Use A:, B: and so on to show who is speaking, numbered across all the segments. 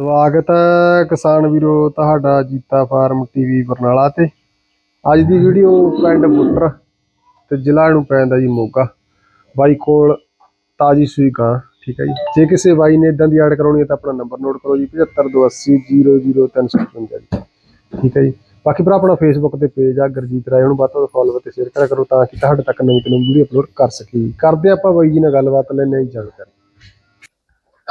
A: ਸਵਾਗਤ ਹੈ ਕਿਸਾਨ ਵੀਰੋ ਤੁਹਾਡਾ ਜੀਤਾ ਫਾਰਮ ਟੀਵੀ ਬਰਨਾਲਾ ਤੇ। ਅੱਜ ਦੀ ਵੀਡੀਓ ਪਿੰਡ ਬੁੱਟਰ ਤੇ ਜ਼ਿਲ੍ਹਾ ਨੂੰ ਪੈਂਦਾ ਜੀ ਮੋਗਾ ਬਾਈ ਕੋਲ ਤਾਜੀ ਸੂਈ ਗਾਂ, ਠੀਕ ਹੈ ਜੀ। ਜੇ ਕਿਸੇ ਬਾਈ ਨੇ ਇਦਾਂ ਦੀ ਐਡ ਕਰਾਉਣੀ ਹੈ ਤਾਂ ਆਪਣਾ ਨੰਬਰ ਨੋਟ ਕਰੋ ਜੀ 7528000355 ਜੀ। ਠੀਕ ਹੈ ਜੀ। ਬਾਕੀ ਭਰਾ, ਆਪਣਾ ਫੇਸਬੁੱਕ ਤੇ ਪੇਜ ਆ, ਗੁਰਜੀਤ ਰਾਏ ਉਹਨੂੰ ਵੱਧ ਤੋਂ ਵੱਧ ਫੋਲੋ ਤੇ ਸ਼ੇਅਰ ਕਰਿਆ ਕਰੋ ਤਾਂ ਕਿ ਤੁਹਾਡੇ ਤੱਕ ਨਵੀਂ ਤੋਂ ਨਵੀਂ ਵੀਡੀਓ ਅਪਲੋਡ ਕਰ ਸਕੀਏ। ਕਰਦੇ ਆਪਾਂ ਬਾਈ ਜੀ ਨਾਲ ਗੱਲਬਾਤ ਲੈਣੇ ਜੀ ਜਾਣਕਾਰੀ।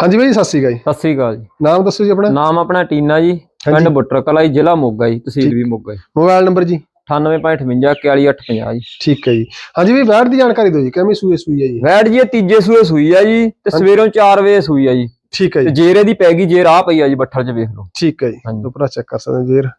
A: ਹਾਂਜੀ ਬਾਈ ਸਤਿ ਸ਼੍ਰੀ ਅਕਾਲ ਜੀ।
B: ਸਤਿ ਸ੍ਰੀ ਅਕਾਲ ਜੀ।
A: ਨਾਮ ਦੱਸੋ ਜੀ ਆਪਣਾ?
B: ਨਾਮ ਆਪਣਾ ਟੀਨਾ ਜੀ ਪਿੰਡ ਬੁੱਟਰ ਕਲਾ ਜੀ ਜ਼ਿਲ੍ਹਾ ਮੋਗਾ ਜੀ ਤਹਿਸੀਲ ਵੀ ਮੋਗਾ ਜੀ।
A: ਮੋਬਾਈਲ ਨੰਬਰ ਜੀ?
B: 9858 41850 ਜੀ।
A: ਠੀਕ ਹੈ ਜੀ। ਹਾਂਜੀ ਵੀ ਬੈਠ ਦੀ ਜਾਣਕਾਰੀ ਦਿਓ ਜੀ ਕਿਵੇਂ ਸੂਏ ਸੂਈ ਹੈ ਜੀ?
B: ਵੈਟ ਜੀ ਇਹ ਤੀਜੇ ਸੂਏ ਸੂਈ ਆ ਜੀ ਤੇ ਸਵੇਰੋਂ 4 ਵਜੇ ਸੂਈ ਆ ਜੀ।
A: ਠੀਕ ਹੈ
B: ਤੇ
A: ਜੀ
B: ਜੇਰੇ ਦੀ ਪੈ ਗਈ ਜੇਰ ਆ ਪਈ ਆ ਜੀ ਬੱਠਲ 'ਚ ਵੇਖ ਲਓ।
A: ਠੀਕ ਹੈ ਜੀ। ਦੁਪਰਾ ਚੈੱਕ ਕਰ ਸਕਦੇ ਹੋ ਜੇਰ।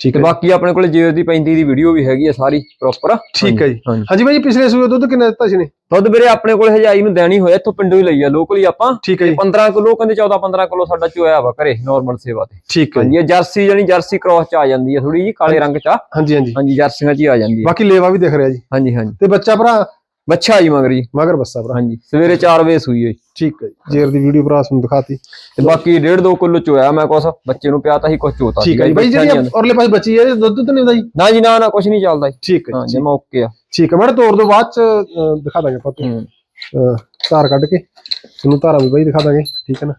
A: ਠੀਕ ਹੈ।
B: ਬਾਕੀ ਆਪਣੇ ਕੋਲ ਜੇਰ ਦੀ ਪੈਂਦੀ ਦੀ ਵੀਡੀਓ ਵੀ ਹੈਗੀ ਆ ਸਾਰੀ ਪ੍ਰੋਪਰ
A: ਠੀਕ ਹੈ ਜੀ।
B: ਹਾਂਜੀ।
A: ਜੀ ਪਿਛਲੇ ਸੂਏ ਦੁੱਧ ਕਿੰਨਾ ਦਿੱਤਾ ਸੀ ਨੇ?
B: ਦੁੱਧ ਵੀਰੇ ਆਪਣੇ ਕੋਲ ਹਜਾਈ ਨੂੰ ਦੇਣੀ ਹੋਇਆ ਇੱਥੋਂ ਪਿੰਡੋਂ ਹੀ ਲਈ ਆ ਲੋਕਲੀ ਆਪਾਂ।
A: ਠੀਕ ਹੈ ਜੀ।
B: 15 ਕਿਲੋ ਕਹਿੰਦੇ 14 15 ਕਿਲੋ ਸਾਡਾ ਚੋਇਆ ਵਾ ਘਰੇ ਨਾਰਮਲ ਸੇਵਾ ਤੇ।
A: ਠੀਕ ਹੈ ਜੀ।
B: ਜਰਸੀ ਜਾਨੀ ਜਰਸੀ ਕ੍ਰਾਸ ਚ ਆ ਜਾਂਦੀ ਹੈ ਥੋੜੀ ਜੀ ਕਾਲੇ ਰੰਗ ਚ ਆ।
A: ਹਾਂਜੀ ਹਾਂਜੀ।
B: ਹਾਂਜੀ ਜਰਸੀਆਂ ਚ ਹੀ ਆ ਜਾਂਦੀ ਹੈ
A: ਬਾਕੀ ਲੇਵਾ ਵੀ ਦਿਖ ਰਿਹਾ ਜੀ।
B: ਹਾਂਜੀ ਹਾਂਜੀ।
A: ਤੇ ਬੱਚਾ ਭਰਾ
B: ਬੱਚਾ ਜੀ ਮਗਰ ਜੀ।
A: ਮਗਰ ਬੱਸਾ ਭਰਾ
B: ਹਾਂਜੀ। ਸਵੇਰੇ 4 ਵਜੇ ਸੂਈ ਹੋਈ।
A: ਠੀਕ ਹੈ ਜੇਰ ਦੀ ਵੀਡੀਓ ਭਰਾ ਤੁਹਾਨੂੰ ਦਿਖਾਤੀ।
B: ਤੇ ਬਾਕੀ 1.5 2 ਕਿਲੋ ਚੋਇਆ ਮੈਂ ਕੁਛ ਬੱਚੇ ਨੂੰ ਪਿਆ ਤਾਂ ਹੀ ਕੁਛ ਚੋਤਾ
A: ਠੀਕ ਹੈ ਬਾਈ ਜਿਹੜੀ ਔਰਲੇ ਪਾਸੇ ਬੱਚੀ ਹੈ ਦੁੱਧ ਤਾਂ ਨਹੀਂ ਹੁੰਦਾ ਜੀ?
B: ਨਾ ਜੀ ਨਾ ਨਾ ਕੁਛ ਨਹੀਂ ਚੱਲਦਾ ਜੀ।
A: ਠੀਕ ਹੈ
B: ਹਾਂ
A: ਜੀ
B: ਜਮਾ ਓਕੇ ਆ।
A: ਠੀਕ ਹੈ ਮੈਂ ਤੋੜ ਦੋ ਬਾਅਦ ਚ ਦਿਖਾ ਦਾਂਗੇ ਆਪਾਂ ਤੁਹਾਨੂੰ। ਧਾਰ ਕੱਢ ਕੇ ਤੁਹਾਨੂੰ ਧਾਰਾਂ ਵੀ ਬਾਈ ਦਿਖਾ ਦਾਂਗੇ ਠੀਕ ਹੈ ਨਾ?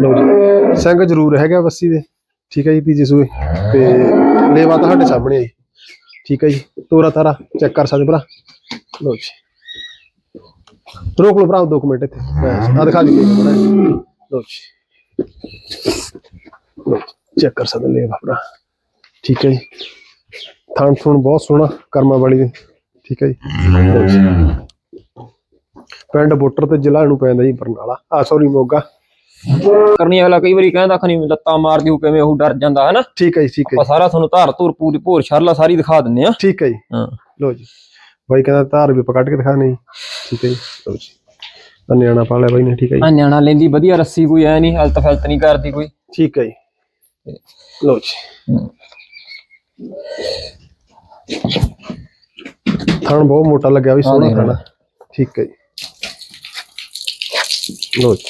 A: ਲਓ ਜੀ ਸਿੰਘ ਜ਼ਰੂਰ ਹੈਗਾ ਬੱਸੀ ਦੇ। ਠੀਕ ਹੈ ਜੀ ਤੀਜੇ ਸੂਏ। ਤੇ ਲੇਵਾ ਤੁਹਾਡੇ ਸਾਹਮਣੇ ਹੈ ਜੀ। ਠੀਕ ਹੈ ਜੀ ਤੋਰਾ ਤਾਰਾ ਚੈੱਕ ਕਰ ਸਕਦੇ ਭਰਾ। ਲਓ ਜੀ। ਰੋਕ ਲਓ ਭਰਾ ਦੋ ਮਿੰਟ ਇੱਥੇ। ਆ ਦਿਖਾ ਭਰਾ ਲਓ ਜੀ। ਚੈੱਕ ਕਰ ਸਕਦੇ ਲੇਵਾ ਭਰਾ। ਠੀਕ ਹੈ ਜੀ। ਥਣ ਥਣ ਬਹੁਤ ਸੋਹਣਾ ਕਰਮਾ ਵਾਲੀ ਠੀਕ ਹੈ ਜੀ। ਪਿੰਡ ਬੁੱਟਰ ਤੇ ਜ਼ਿਲ੍ਹਾ ਨੂੰ ਪੈਂਦਾ ਜੀ ਬਰਨਾਲਾ। ਆ ਸੌਰੀ ਮੋਗਾ।
B: ਕਰਨੀ ਅਗਲਾ ਕਈ ਵਾਰੀ ਕਹਿੰਦਾ ਖਣੀ ਲੱਤਾਂ ਮਾਰ ਦਿਓ ਕਿਵੇਂ ਉਹ ਡਰ ਜਾਂਦਾ ਹੈ ਨਾ
A: ਠੀਕ ਹੈ ਜੀ ਠੀਕ ਹੈ
B: ਆਪਾਂ ਸਾਰਾ ਤੁਹਾਨੂੰ ਧਾਰ ਧੂਰ ਪੂਰੀ ਭੋਰ ਸ਼ਰਲਾ ਸਾਰੀ ਦਿਖਾ ਦਿੰਨੇ ਆ
A: ਠੀਕ ਹੈ ਜੀ।
B: ਹਾਂ।
A: ਲਓ ਜੀ। ਬਾਈ ਕਹਿੰਦਾ ਧਾਰ ਵੀ ਆਪਾਂ ਕੱਢ ਕੇ ਦਿਖਾਣੇ ਜੀ ਠੀਕ ਹੈ ਜੀ। ਲਓ ਜੀ। ਤਾਂ ਨਿਆਣਾ ਪਾ ਲਿਆ ਬਾਈ ਨੇ ਠੀਕ ਹੈ ਜੀ।
B: ਆ ਨਿਆਣਾ ਲੈਂਦੀ ਵਧੀਆ ਰੱਸੀ ਕੋਈ ਐ ਨਹੀਂ ਹਲਤ ਫਲਤ ਨਹੀਂ ਕਰਦੀ ਕੋਈ।
A: ਠੀਕ ਹੈ ਜੀ। ਲਓ ਜੀ। ਥਣ ਬਹੁਤ ਮੋਟਾ ਲੱਗਿਆ ਵੀ ਸੋਹਣਾ
B: ਦੇਖ।
A: ਥਣ। ਠੀਕ ਹੈ ਜੀ। ਲਓ ਜੀ।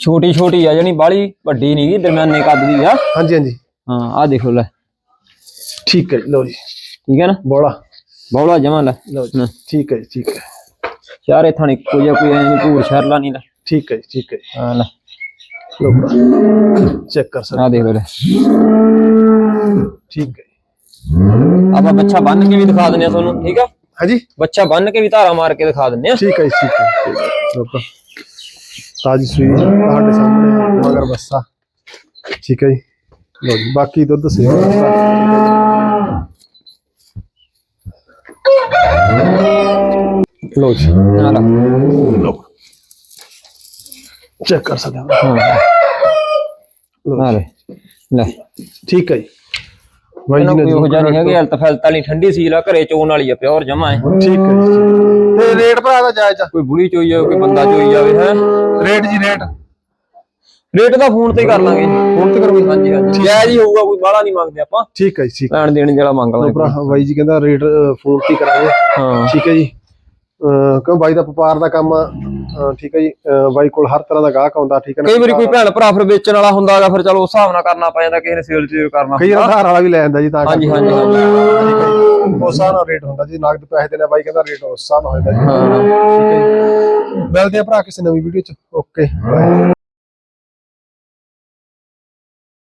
B: ਛੋਟੀ ਛੋਟੀ ਆ ਜਾਨੀ ਬਾਲੀ ਵੱਡੀ ਨਹੀਂ ਦਰਮਿਆਨੇ ਕੱਦ ਦੀ ਆ।
A: ਹਾਂਜੀ ਹਾਂਜੀ।
B: ਹਾਂ ਆ ਦੇਖੋ ਲੈ।
A: ਠੀਕ ਹੈ ਲਓ ਜੀ।
B: ਠੀਕ ਹੈ ਨਾ?
A: ਬੋਲਾ।
B: ਬੌਲਾ ਜਮਾ ਲੈ।
A: ਲਓ ਜੀ। ਠੀਕ ਹੈ ਜੀ ਠੀਕ ਹੈ।
B: ਚਾਰੇ ਥਾਣੇ ਕੋਈ ਕੋਈ ਐ ਨਹੀਂ ਭੂਰ ਸ਼ਰਲਾ ਨਹੀਂ ਲੈ।
A: ਠੀਕ ਹੈ ਜੀ ਠੀਕ ਹੈ
B: ਹਾਂ ਲੈ।
A: ਲਓ ਚੈੱਕ ਕਰ ਸਕਦੇ
B: ਆ ਦੇਖ ਲੈ
A: ਠੀਕ ਹੈ
B: ਆਪਾਂ ਬੱਚਾ ਬੰਨ ਕੇ ਵੀ ਦਿਖਾ ਦਿੰਨੇ ਆ ਤੁਹਾਨੂੰ ਠੀਕ ਆ?
A: ਹਾਂਜੀ?
B: ਬੱਚਾ ਬੰਨ ਕੇ ਵੀ ਧਾਰਾ ਮਾਰ ਕੇ ਦਿਖਾ ਦਿੰਨੇ ਆ।
A: ਠੀਕ ਹੈ ਜੀ ਠੀਕ ਹੈ। ਲੋਕਾਂ ਤਾਜੀ ਸੂਈ ਤੁਹਾਡੇ ਸਾਹਮਣੇ ਮਗਰ ਬੱਸਾ। ਠੀਕ ਹੈ ਜੀ। ਲੋ ਜੀ ਬਾਕੀ ਦੁੱਧ ਸੇਵਾ ਲੋ ਜੀ।
B: ਆ ਲੈ
A: ਚੈੱਕ ਕਰ ਸਕਦੇ ਹੋ।
B: ਹਾਂ।
A: ਲਓ
B: ਆ ਲੈ ਲੈ।
A: ਠੀਕ ਹੈ ਜੀ।
B: ਇਹਨਾਂ
A: ਜੀ
B: ਕੋਈ ਹੋ
A: ਜ਼ਰੂਰ
B: ਜਾਣੀ ਹੈਗੀ ਹਲਤ ਫਲਤ ਵਾਲੀ ਠੰਡੀ ਸੀਲ ਆ ਘਰੇ ਚੋਣ ਵਾਲੀ ਆ ਪਿਓਰ ਜਮਾ ਹੈ।
A: ਠੀਕ ਹੈ ਜੀ। ਤੇ ਰੇਟ ਭਰਾ ਦਾ ਜਾਇਜ਼ ਆ?
B: ਕੋਈ ਬੁੜੀ ਚੋਈ ਜਾਵੇ ਕੋਈ ਬੰਦਾ ਚੋਈ ਜਾਵੇ ਹੈ?
A: ਰੇਟ ਜੀ ਰੇਟ।
B: ਰੇਟ ਦਾ ਫੋਨ ਤੇ ਹੀ ਕਰ ਲਾਂਗੇ
A: ਫੋਨ ਤੇ ਕਰੋਗੇ
B: ਹਾਂਜੀ ਹਾਂਜੀ। ਜਾਇਜ਼ ਹੀ ਹੋਊਗਾ ਕੋਈ ਬਾਹਲਾ ਨਹੀਂ ਮੰਗਦੇ ਆਪਾਂ।
A: ਠੀਕ ਹੈ ਜੀ ਠੀਕ।
B: ਲੈਣ ਦੇਣ ਜਿਹੜਾ ਮੰਗ ਲਾਂਗੇ
A: ਭਰਾ ਬਾਈ ਜੀ ਕਹਿੰਦਾ ਰੇਟ ਫੋਨ ਤੇ ਹੀ ਕਰਾਂਗੇ।
B: ਹਾਂ।
A: ਠੀਕ ਹੈ ਜੀ। ਕਿਉਂ ਬਾਈ ਦਾ ਵਪਾਰ ਦਾ ਕੰਮ ਠੀਕ ਹੈ ਜੀ। ਬਾਈ ਕੋਲ ਹਰ ਤਰ੍ਹਾਂ ਦਾ ਗਾਹਕ ਆਉਂਦਾ ਠੀਕ ਹੈ ਨਾ?
B: ਕਈ ਵਾਰੀ ਕੋਈ ਭੈਣ ਭਰਾ ਫਿਰ ਵੇਚਣ ਵਾਲਾ ਹੁੰਦਾ ਹੈਗਾ ਫਿਰ ਚਲੋ ਉਸ ਹਿਸਾਬ ਨਾਲ ਕਰਨਾ ਪੈ ਜਾਂਦਾ ਕਿਸੇ ਨੇ ਸੇਲ ਸੇਲ ਕਰਨਾ
A: ਕਈ ਵਾਰ ਆਧਾਰ ਵਾਲਾ ਵੀ ਲੈ ਜਾਂਦਾ ਜੀ ਤਾਂ
B: ਹਾਂਜੀ। ਹਾਂਜੀ ਹਾਂਜੀ।
A: ਹੈ ਜੀ। ਉਸ ਹਿਸਾਬ ਨਾਲ ਰੇਟ ਹੁੰਦਾ ਜੀ ਨਗਦ ਪੈਸੇ ਦੇਣਾ ਬਾਈ ਕਹਿੰਦਾ ਰੇਟ ਉਸ ਹਿਸਾਬ ਨਾਲ ਹੁੰਦਾ ਜੀ।
B: ਹਾਂ।
A: ਠੀਕ ਹੈ ਜੀ। ਮਿਲਦੇ ਆ ਭਰਾ ਕਿਸੇ ਨਵੀਂ ਵੀਡੀਓ ਚ। ਓਕੇ